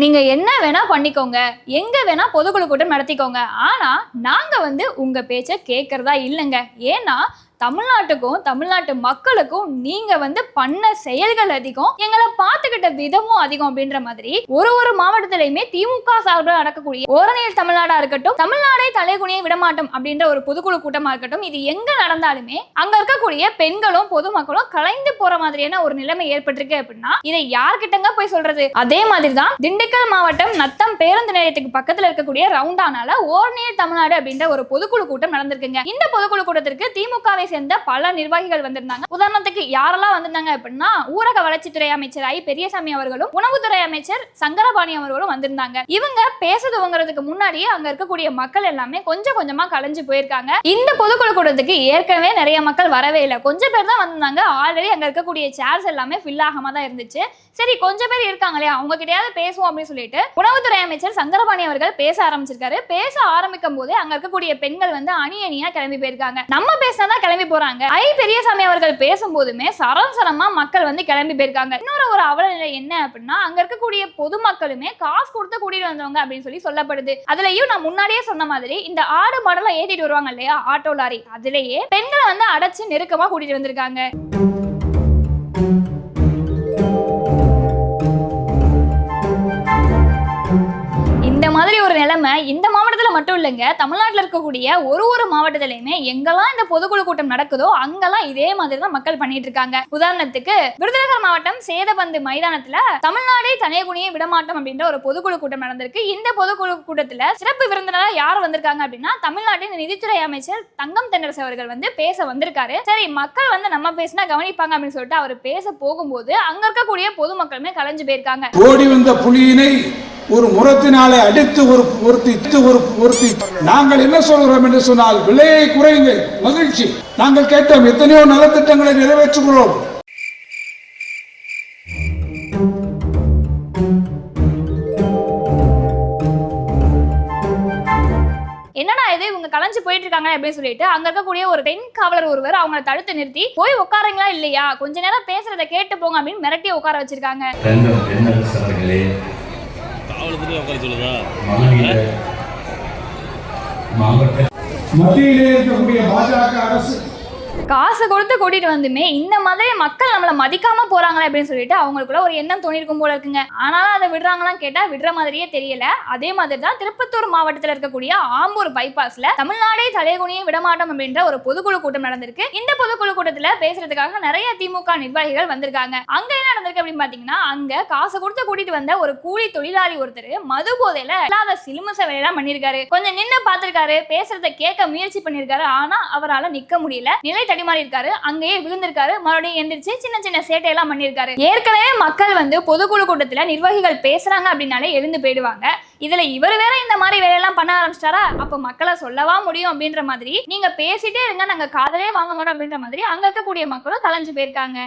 நீங்க என்ன வேணா பண்ணிக்கோங்க. எங்க வேணா பொதுக்குழு கூட்டம் நடத்திக்கோங்க. ஆனா நாங்க வந்து உங்க பேச்ச கேட்கறதா இல்லைங்க. ஏன்னா தமிழ்நாட்டுக்கும் தமிழ்நாட்டு மக்களுக்கும் நீங்க வந்து பண்ண செயல்கள் அதிகம். எங்களை பார்த்துக்கிட்ட விதமும் அதிகம் அப்படின்ற மாதிரி ஒரு ஒரு மாவட்டத்திலையுமே திமுக சார்பில் நடக்கக்கூடிய ஓரணியில் தமிழ்நாடா இருக்கட்டும் தமிழ்நாடே தலைகுனியை விடமாட்டோம் அப்படின்ற ஒரு பொதுக்குழு கூட்டமா இருக்கட்டும் இது எங்க நடந்தாலுமே அங்க இருக்கக்கூடிய பெண்களும் பொதுமக்களும் கலைந்து போற மாதிரியான ஒரு நிலைமை ஏற்பட்டிருக்கு அப்படின்னா இதை யார்கிட்டங்க போய் சொல்றது? அதே மாதிரி தான் திண்டுக்கல் மாவட்டம் நத்தம் பேருந்து நிலையத்துக்கு பக்கத்துல இருக்கக்கூடிய ரவுண்டானால ஓரணியல் தமிழ்நாடு அப்படின்ற ஒரு பொதுக்குழு கூட்டம் நடந்திருக்குங்க. இந்த பொதுக்குழு கூட்டத்திற்கு திமுகவை சேர்ந்த பல நிர்வாகிகள் வந்திருந்தாங்க. உதாரணத்துக்கு யாரெல்லாம் வந்திருந்தாங்க அப்படின்னா ஊரக வளர்ச்சித்துறை அமைச்சர் ஐ. பெரியசாமி அவர்களும் உணவுத்துறை அமைச்சர் சங்கரபாணி அவர்களும் வந்திருந்தாங்க. இவங்க பேச துவங்குறதுக்கு முன்னாடியே அங்க இருக்கக்கூடிய மக்கள் எல்லாமே கொஞ்சம் கொஞ்சமா கலைஞ்சு போயிருக்காங்க. இந்த பொதுக்குழு கூட்டத்துக்கு ஏற்கனவே நிறைய மக்கள் வரவே இல்லை. கொஞ்சம் பேர் தான் வந்திருந்தாங்க. ஆல்ரெடி அங்க இருக்கக்கூடிய சேர்ஸ் எல்லாமே ஃபில் ஆகாம தான் இருந்துச்சு. சரி கொஞ்சம் பேர் இருக்காங்களே அவங்க கிட்டயாவது பேசுவோம் அப்படின்னு சொல்லிட்டு உணவுத்துறை அமைச்சர் சங்கரபாணி அவர்கள் பேச ஆரம்பிச்சிருக்காரு. பேச ஆரம்பிக்கும் போதே அங்க இருக்கக்கூடிய பெண்கள் வந்து அணி அணியா கிளம்பி போயிருக்காங்க. நம்ம பேசினாதான் கிளம்பி போறாங்க. ஐ பெரியசாமி அவர்கள் பேசும்போதுமே சரசரமா மக்கள் வந்து கிளம்பி போயிருக்காங்க. இன்னொரு ஒரு அவல நிலை என்ன அப்படின்னா அங்க இருக்கக்கூடிய பொதுமக்களுமே காசு கொடுத்து கூட்டிட்டு வந்தவங்க அப்படின்னு சொல்லி சொல்லப்படுது. அதுலயும் நான் முன்னாடியே சொன்ன மாதிரி இந்த ஆடு மாடெல்லாம் ஏத்திட்டு வருவாங்க இல்லையா ஆட்டோ லாரி. அதுலயே பெண்களை வந்து அடைச்சு நெருக்கமா கூட்டிட்டு வந்திருக்காங்க. மாதிரி ஒரு நிலைமை இந்த மாவட்டத்தில் மட்டும் இல்லைங்க. தமிழ்நாட்டில் இருக்கக்கூடிய ஒரு ஒரு மாவட்டத்திலையுமே எங்கெல்லாம் இந்த பொதுக்குழு கூட்டம் நடக்குதோ அங்கெல்லாம் இதே மாதிரி தான் மக்கள் பண்ணிட்டு இருக்காங்க. உதாரணத்துக்கு விருதுநகர் மாவட்டம் சேதபந்து மைதானத்துல தமிழ்நாடே தனியகுனியை விடமாட்டோம் அப்படின்ற ஒரு பொதுக்குழு கூட்டம் நடந்திருக்கு. இந்த பொதுக்குழு கூட்டத்துல சிறப்பு விருந்தினரா யார் வந்திருக்காங்க அப்படின்னா தமிழ்நாட்டின் நிதித்துறை அமைச்சர் தங்கம் தென்னரசு அவர்கள் வந்து பேச வந்திருக்காரு. சரி மக்கள் வந்து நம்ம பேசினா கவனிப்பாங்க அப்படின்னு சொல்லிட்டு அவர் பேச போகும்போது அங்க இருக்கக்கூடிய பொதுமக்களுமே கலைஞ்சு போயிருக்காங்க. ஓடி வந்த புலியினை ஒரு முரத்தினாலே அடித்து ஒரு ஒருத்தி ஒரு ஒருத்தி நாங்கள் என்ன சொல்கிறோம் என்று சொன்னால் விலையை குறையுங்கள் மகிழ்ச்சி. நாங்கள் கேட்டோம் எத்தனையோ நலத்திட்டங்களை நிறைவேற்றுகிறோம். என்னடா இது இவங்க கலைஞ்சு போயிட்டு இருக்காங்க அப்படின்னு சொல்லிட்டு அங்க இருக்கக்கூடிய ஒரு பெண் காவலர் ஒருவர் அவங்கள தடுத்து நிறுத்தி போய் உட்காருங்களா இல்லையா? கொஞ்ச நேரம் பேசுறத கேட்டு போங்க அப்படின்னு மிரட்டி உட்கார வச்சிருக்காங்க. காவலத்துக்கு உட்கார சொல்லுதா? மாவட்ட மத்தியிலே இருக்கக்கூடிய பாஜக அரசு காசு கொடுத்து கூட்டிட்டு வந்துமே இந்த மாதிரி மக்கள் நம்மள மதிக்காம போறாங்களே அப்படின்னு சொல்லிட்டு அவங்களுக்குள்ள ஒரு எண்ணம் தோணிருக்கும் போல இருக்குங்க. ஆனாலும் அதை விடுறாங்களான்னு கேட்டா விடுற மாதிரியே தெரியல. அதே மாதிரி தான் திருப்பத்தூர் மாவட்டத்தில் இருக்கக்கூடிய ஆம்பூர் பைபாஸ்ல தமிழ்நாடே தலைகுனியை விடமாட்டோம் அப்படின்ற ஒரு பொதுக்குழு கூட்டம் நடந்திருக்கு. இந்த பொதுக்குழு கூட்டத்துல பேசுறதுக்காக நிறைய திமுக நிர்வாகிகள் வந்திருக்காங்க. அங்க என்ன நடந்திருக்கு அப்படின்னு பாத்தீங்கன்னா அங்க காசு கொடுத்து கூட்டிட்டு வந்த ஒரு கூலி தொழிலாளி ஒருத்தர் மது போதையில இல்லாத சிலுமச வேலையெல்லாம் பண்ணிருக்காரு. கொஞ்சம் நின்று பார்த்திருக்காரு பேசுறத கேட்க முயற்சி பண்ணிருக்காரு. ஆனா அவரால் நிக்க முடியல. நிலை தடிமாறி இருக்காரு அங்கேயே விழுந்திருக்காரு. மறுபடியும் எந்திரிச்சு சின்ன சின்ன சேட்டையெல்லாம் பண்ணிருக்காரு ஏற்கனவே மக்கள் வந்து பொதுக்குழு கூட்டத்துல நிர்வாகிகள் பேசுறாங்க அப்படின்னாலே எழுந்து போயிடுவாங்க. இதுல இவர் வேற இந்த மாதிரி வேலையெல்லாம் பண்ண ஆரம்பிச்சிட்டாரா? அப்ப மக்களை சொல்லவா முடியும் அப்படின்ற மாதிரி நீங்க பேசிட்டே இருங்க. நாங்க காதலே வாங்க மாட்டோம் அப்படின்ற மாதிரி அங்க இருக்கக்கூடிய மக்களும் கலைஞ்சு போயிருக்காங்க.